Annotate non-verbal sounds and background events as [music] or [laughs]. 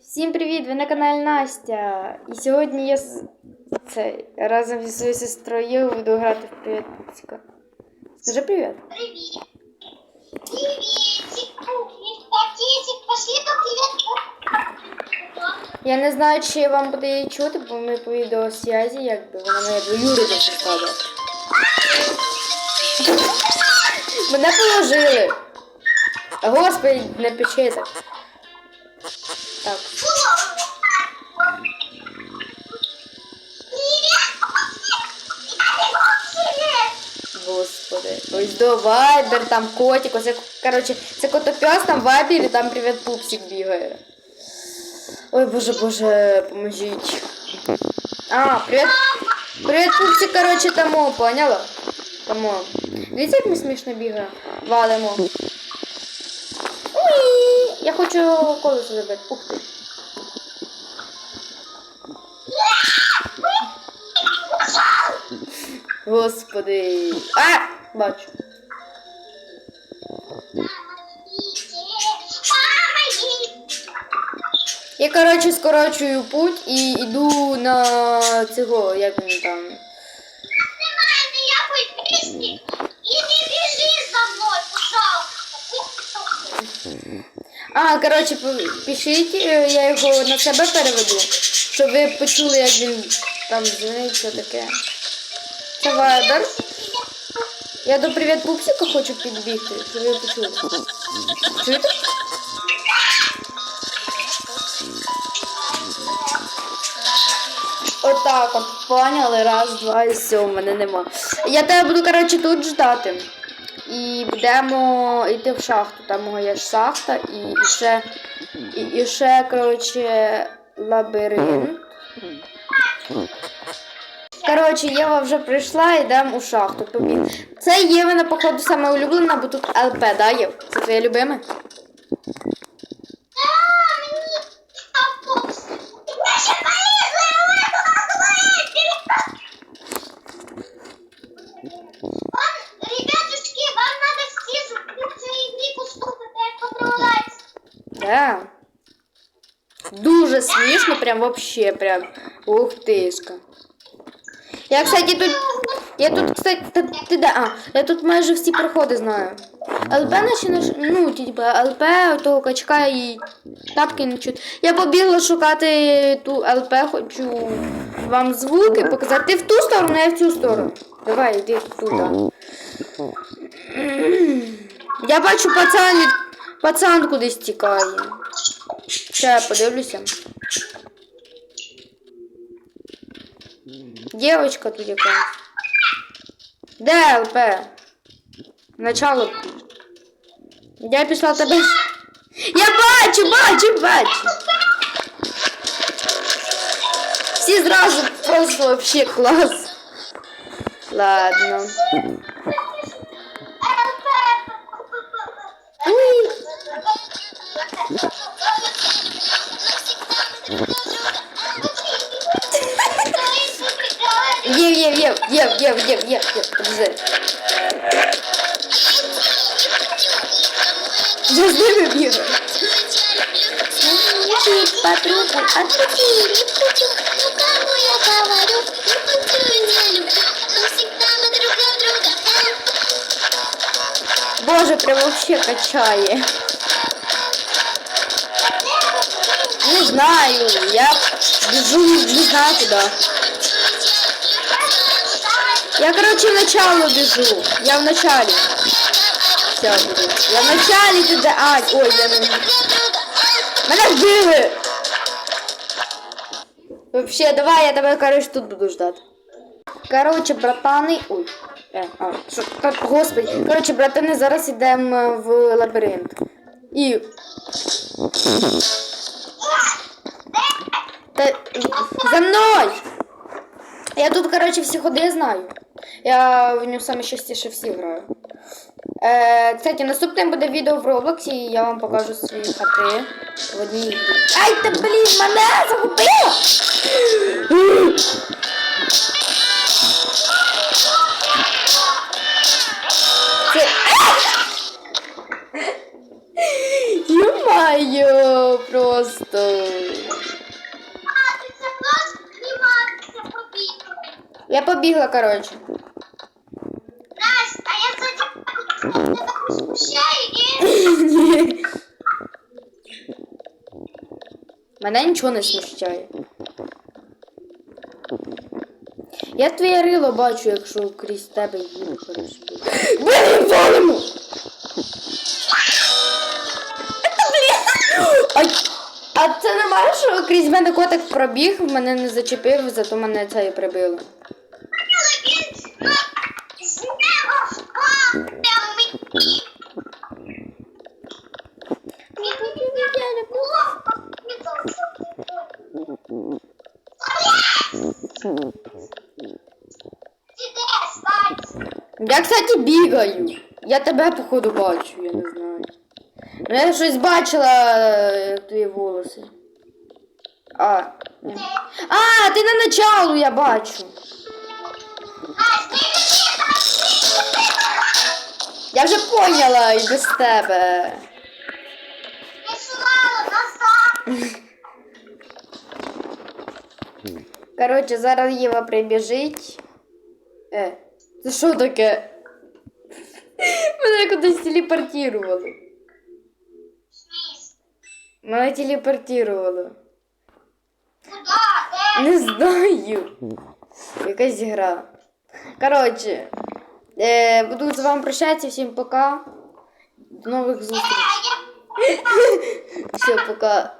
Всім привіт! Ви на каналі Настя. І сьогодні я це, разом зі своєю сестрою буду грати в Привіт. Скажи привіт. Пошли ка привет. Я не знаю, чи вам буде її чути, бо ми по відеосвязі, якби вона моя двоюрідна сестра. да. Мене положили. Господи, не печи так. Господи. Ось до Вайбер, там котик, як, коротше, це котопес, там Вайбер і там привіт пупсик бігає. Ой, боже, боже, поможіть. А, привіт. Привіт, пупсик, коротше, тому, поняла? Тому. Дивіться, як ми смішно бігаємо. Валимо. Я хочу колесо забити. Ух ти. Господи. А! Бачу. Я, коротше, скорочую путь і йду на цього, як він там. Немає ніякої. І не біжи за мною, пожалуйста. А, коротше, пишіть, е, я його на себе переведу, щоб ви почули, як він там дзвонить, що таке. Це Вайбер. Я до привіт пупсика хочу підбігти, щоб ви почули. Чуєте? Отак от, поняли, раз, два і все, в мене нема. Я тебе буду, коротше, тут ждати. І будемо йти в шахту. Там ж шахта і ще, і, і ще, коротше, лабіринт. Коротше, Єва вже прийшла, йдемо у шахту. Побіг. Це Євина, походу, саме улюблена, бо тут ЛП, да, Єв? Це твоє любиме? А, мені автобус. Я ще полізла, я Вам, ребятушки, вам надо всі зупинитися і в віку стукати, як поправляється. Да. Дуже смішно, прям вообще, прям. Ух тишка. Я, кстати, тут. Я тут, кстати, та- ти де? А, я тут майже всі проходи знаю. ЛП наші наш, ну, типа, ЛП, того качка і тапки не чуть. Я побігла шукати ту ЛП, хочу вам звуки показати. Ти в ту сторону, я в цю сторону. Давай, йди туди. Я бачу пацан, пацан кудись тікає. Ще я подивлюся. Дівочка тут якась. Де ЛП? Начало. Я пішла тебе. Я бачу, бачу, бачу. Всі зразу просто вообще клас. Ладно. Ой. Ев, ев, ев, ев, ев, ев, ев, ев, подожди. Я с ними бегаю. подруга, отпусти, не хочу, ну кому я говорю, не и не люблю, но всегда мы друг друга. Боже, прям вообще качає. Не знаю, я бежу не знаю куда. Я, короче, в начало бежу. Я в начале. Все, буду. Я в начале туда. А, ой, я не... Мене вбили! Вообще, давай, я тебе, короче, тут буду ждать. Короче, братани. Ой. Е, а, що, господи. Короче, братани, зараз йдемо в лабіринт. І. За мною! Я тут, короче, всі ходи знаю. Я в ньому саме частіше всі граю. Е, кстати, наступним буде відео в Роблоксі, і я вам покажу свої хати в одній. Ай, та блін, мене загубила! Я побігла, коротше. Настя, а я за тебе смущаю, ні? Мене нічого не смущає. Я твоє рило бачу, якщо крізь тебе їду, коротше. Блін, валимо! А це нормально, що крізь мене котик пробіг, мене не зачепив, зато мене це і прибило. Я, кстати, бігаю. Я тебе, походу, бачу, я не знаю. Ну, я щось бачила е, твої волоси. А. А, ти на началу, я бачу. Я вже поняла і без тебе. Коротше, зараз Єва прибіжить. Е, це що таке? Мене кудись телепортували. Мене телепортувало. Не знаю. Якась гра. Коротше, е, буду з вами прощатися. Всім пока. До нових зустрічей. [laughs] Все, пока.